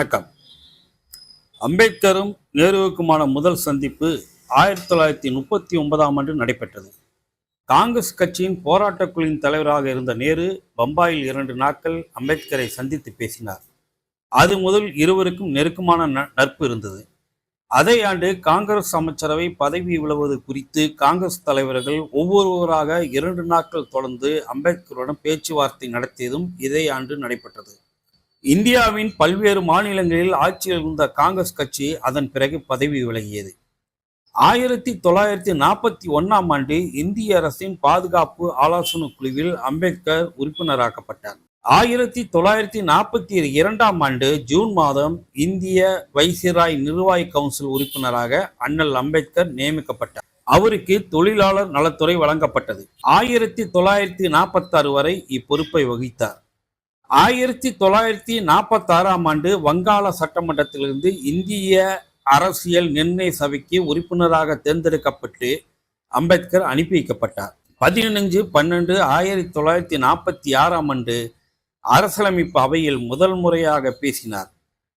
வணக்கம். அம்பேத்கரும் நேருவுக்குமான முதல் சந்திப்பு ஆயிரத்தி தொள்ளாயிரத்தி முப்பத்தி ஒன்பதாம் ஆண்டு நடைபெற்றது. காங்கிரஸ் கட்சியின் போராட்டக் குழுவின் தலைவராக இருந்த நேரு பம்பாயில் இரண்டு நாட்கள் அம்பேத்கரை சந்தித்து பேசினார். அது முதல் இருவருக்கும் நெருக்கமான ந- நட்பு இருந்தது. அதே ஆண்டு காங்கிரஸ் அமைச்சரவை பதவி விழுவது குறித்து காங்கிரஸ் தலைவர்கள் ஒவ்வொருவராக இரண்டு நாட்கள் தொடர்ந்து அம்பேத்கருடன் பேச்சுவார்த்தை நடத்தியதும் இதே ஆண்டு நடைபெற்றது. இந்தியாவின் பல்வேறு மாநிலங்களில் ஆட்சியில் இருந்த காங்கிரஸ் கட்சி அதன் பிறகு பதவி விலகியது. ஆயிரத்தி தொள்ளாயிரத்தி நாற்பத்தி ஒன்னாம் ஆண்டு இந்திய அரசின் பாதுகாப்பு ஆலோசனை குழுவில் அம்பேத்கர் உறுப்பினராக்கப்பட்டார். ஆயிரத்தி தொள்ளாயிரத்தி நாற்பத்தி இரண்டாம் ஆண்டு ஜூன் மாதம் இந்திய வைசிராய் நிர்வாகி கவுன்சில் உறுப்பினராக அண்ணல் அம்பேத்கர் நியமிக்கப்பட்டார். அவருக்கு தொழிலாளர் நலத்துறை வழங்கப்பட்டது. ஆயிரத்தி தொள்ளாயிரத்தி நாற்பத்தாறு வரை இப்பொறுப்பை வகித்தார். ஆயிரத்தி தொள்ளாயிரத்தி நாற்பத்தாறாம் ஆண்டு வங்காள சட்டமன்றத்திலிருந்து இந்திய அரசியல் நிர்ணய சபைக்கு உறுப்பினராக தேர்ந்தெடுக்கப்பட்டு அம்பேத்கர் அனுப்பி வைக்கப்பட்டார். பதினஞ்சு பன்னெண்டு ஆயிரத்தி தொள்ளாயிரத்தி நாற்பத்தி ஆறாம் ஆண்டு அரசியலமைப்பு அவையில் முதல் முறையாக பேசினார்.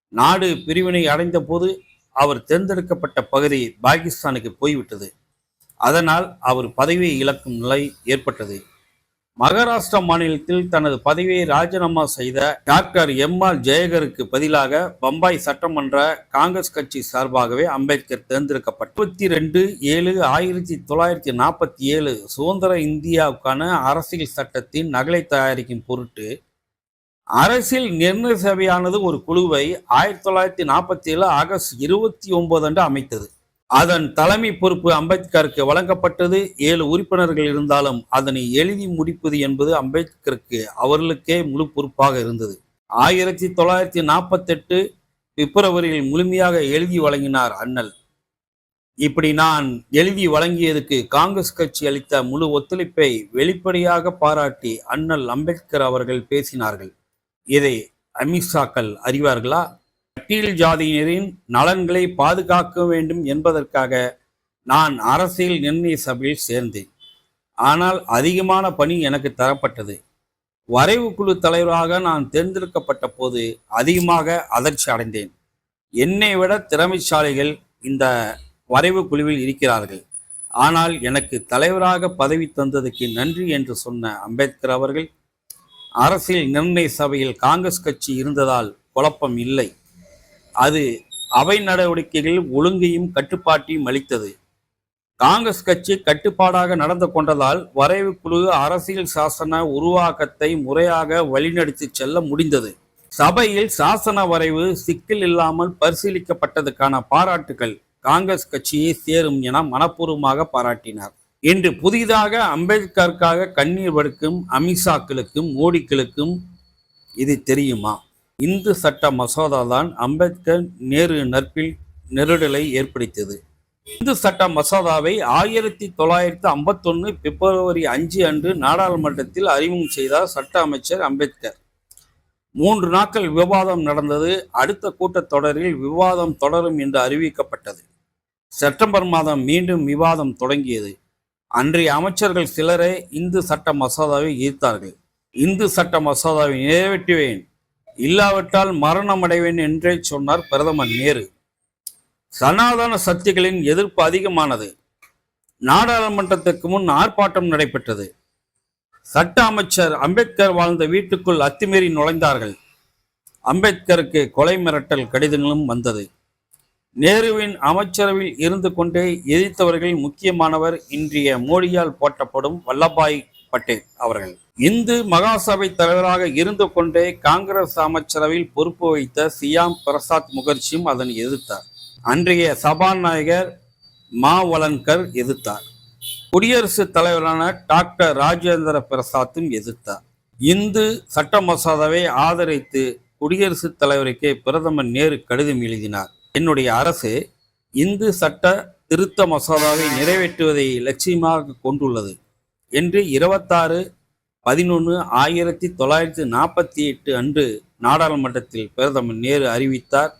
நாடு பிரிவினை அடைந்த போது அவர் தேர்ந்தெடுக்கப்பட்ட பகுதி பாகிஸ்தானுக்கு போய்விட்டது. அதனால் அவர் பதவியை இழக்கும் நிலை ஏற்பட்டது. மகாராஷ்டிரா மாநிலத்தில் தனது பதவியை ராஜினாமா செய்த டாக்டர் எம் ஆர் ஜெயகருக்கு பதிலாக பம்பாய் சட்டமன்ற காங்கிரஸ் கட்சி சார்பாகவே அம்பேத்கர் தேர்ந்தெடுக்கப்பட்டார். இருபத்தி ரெண்டு ஏழு ஆயிரத்தி தொள்ளாயிரத்தி நாற்பத்தி ஏழு சுதந்திர இந்தியாவுக்கான அரசியல் சட்டத்தின் நகலை தயாரிக்கும் பொருட்டு அரசியல் நிர்ணய சபையானது ஒரு குழுவை ஆயிரத்தி தொள்ளாயிரத்தி நாற்பத்தி ஏழு ஆகஸ்ட் இருபத்தி ஒன்பது அன்று அமைத்தது. அதன் தலைமை பொறுப்பு அம்பேத்கருக்கு வழங்கப்பட்டது. ஏழு உறுப்பினர்கள் இருந்தாலும் அதனை எழுதி முடிப்பது என்பது அம்பேத்கருக்கு அவர்களுக்கே முழு பொறுப்பாக இருந்தது. ஆயிரத்தி தொள்ளாயிரத்தி நாற்பத்தெட்டு பிப்ரவரியில் முழுமையாக எழுதி வழங்கினார் அண்ணல். இப்படி நான் எழுதி வழங்கியதுக்கு காங்கிரஸ் கட்சி அளித்த முழு ஒத்துழைப்பை வெளிப்படையாக பாராட்டி அண்ணல் அம்பேத்கர் அவர்கள் பேசினார்கள். இதை அமித்ஷாக்கள் அறிவார்களா? பட்டியல் ஜாதியினரின் நலன்களை பாதுகாக்க வேண்டும் என்பதற்காக நான் அரசியல் நிர்ணய சபையில் சேர்ந்தேன். ஆனால் அதிகமான பணி எனக்கு தரப்பட்டது. வரைவு குழு தலைவராக நான் தேர்ந்தெடுக்கப்பட்ட போது அதிகமாக அதிர்ச்சி அடைந்தேன். என்னை விட திறமைசாலிகள் இந்த வரைவு குழுவில் இருக்கிறார்கள். ஆனால் எனக்கு தலைவராக பதவி தந்ததுக்கு நன்றி என்று சொன்ன அம்பேத்கர் அவர்கள் அரசியல் நிர்ணய சபையில் காங்கிரஸ் கட்சி இருந்ததால் குழப்பம் இல்லை. அது அவை நடவடிக்கைகளில் ஒழுங்கையும் கட்டுப்பாட்டையும் அளித்தது. காங்கிரஸ் கட்சி கட்டுப்பாடாக நடந்து கொண்டதால் வரைவு குழு அரசியல் சாசன உருவாக்கத்தை முறையாக வழிநடத்தி செல்ல முடிந்தது. சபையில் சாசன வரைவு சிக்கல் இல்லாமல் பரிசீலிக்கப்பட்டதுக்கான பாராட்டுகள் காங்கிரஸ் கட்சியை சேரும் என மனப்பூர்வமாக பாராட்டினார். இன்று புதிதாக அம்பேத்கருக்காக கண்ணீர் வடுக்கும் அமித்ஷாக்களுக்கும் மோடிக்களுக்கும் இது தெரியுமா? இந்து சட்ட மசோதா தான் அம்பேத்கர் நேரு நட்பில் நெருடலை ஏற்படுத்தியது. இந்து சட்ட மசோதாவை ஆயிரத்தி தொள்ளாயிரத்தி ஐம்பத்தொன்னு பிப்ரவரி அஞ்சு அன்று நாடாளுமன்றத்தில் அறிமுகம் செய்தார் சட்ட அமைச்சர் அம்பேத்கர். மூன்று நாட்கள் விவாதம் நடந்தது. அடுத்த கூட்டத்தொடரில் விவாதம் தொடரும் என்று அறிவிக்கப்பட்டது. செப்டம்பர் மாதம் மீண்டும் விவாதம் தொடங்கியது. அன்றைய அமைச்சர்கள் சிலரே இந்து சட்ட மசோதாவை ஈர்த்தார்கள் இந்து சட்ட மசோதாவை நிறைவேற்றுவேன். இல்லாவிட்டால் மரணம் அடைவேன் என்றே சொன்னார் பிரதமர் நேரு. சனாதன சக்திகளின் எதிர்ப்பு அதிகமானது. நாடாளுமன்றத்திற்கு முன் ஆர்ப்பாட்டம் நடைபெற்றது. சட்ட அமைச்சர் அம்பேத்கர் வாழ்ந்த வீட்டுக்குள் அத்துமீறி நுழைந்தார்கள். அம்பேத்கருக்கு கொலை மிரட்டல் கடிதங்களும் வந்தது. நேருவின் அமைச்சரவையில் இருந்து கொண்டே எதிர்த்தவர்களில் முக்கியமானவர் இன்றைய மோடியால் போட்டப்படும் வல்லபாய் பட்டேல் அவர்கள். இந்து மகாசபை தலைவராக இருந்து கொண்டே காங்கிரஸ் அமைச்சரவையில் பொறுப்பு வைத்த சியாம் பிரசாத் முகர்ஜியும் அதனை எதிர்த்தார். அன்றைய சபாநாயகர் மாவலன்கர் எதிர்த்தார். குடியரசுத் தலைவரான டாக்டர் ராஜேந்திர பிரசாத்தும் எதிர்த்தார். இந்து சட்ட மசோதாவை ஆதரித்து குடியரசுத் தலைவருக்கு பிரதமர் நேரு கடிதம் எழுதினார். என்னுடைய அரசு இந்து சட்ட திருத்த மசோதாவை நிறைவேற்றுவதை லட்சியமாக கொண்டுள்ளது என்று இருபத்தாறு பதினொன்று ஆயிரத்தி தொள்ளாயிரத்தி நாற்பத்தி எட்டு அன்று நாடாளுமன்றத்தில் பிரதமர் நேரு அறிவித்தார்.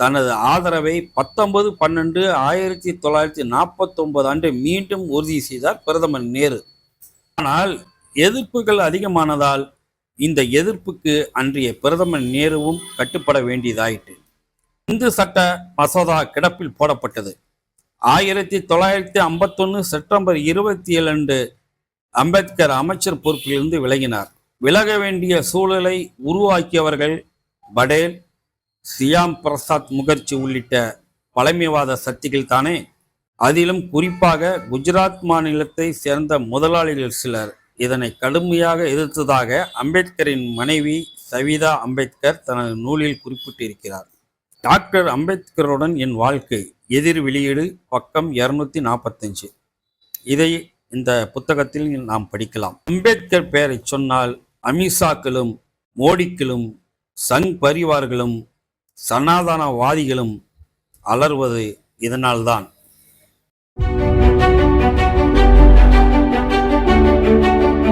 தனது ஆதரவை பத்தொன்பது பன்னெண்டு ஆயிரத்தி தொள்ளாயிரத்தி நாற்பத்தொன்பது அன்று மீண்டும் உறுதி செய்தார் பிரதமர் நேரு. ஆனால் எதிர்ப்புகள் அதிகமானதால் இந்த எதிர்ப்புக்கு அன்றைய பிரதமர் நேருவும் கட்டுப்பட வேண்டியதாயிற்று. இந்து சட்ட மசோதா கிடப்பில் போடப்பட்டது. ஆயிரத்தி தொள்ளாயிரத்தி ஐம்பத்தொன்று செப்டம்பர் இருபத்தி ஏழு அன்று அம்பேத்கர் அமைச்சர் பொறுப்பிலிருந்து விலகினார். விலக வேண்டிய சூழலை உருவாக்கியவர்கள் படேல் சியாம் பிரசாத் முகர்ஜி உள்ளிட்ட பழமைவாத சக்திகள் தானே. அதிலும் குறிப்பாக குஜராத் மாநிலத்தை சேர்ந்த முதலாளிகள் சிலர் இதனை கடுமையாக எதிர்த்ததாக அம்பேத்கரின் மனைவி சவிதா அம்பேத்கர் தனது நூலில் குறிப்பிட்டிருக்கிறார். டாக்டர் அம்பேத்கருடன் என் வாழ்க்கை. எதிர் வெளியீடு பக்கம் இருநூத்தி நாற்பத்தஞ்சு. இதை இந்த புத்தகத்தில் நாம் படிக்கலாம். அம்பேத்கர் பெயரை சொன்னால் அமித்ஷாக்களும் மோடிக்களும் சங் பரிவார்களும் சனாதனவாதிகளும் அலர்வது இதனால்தான்.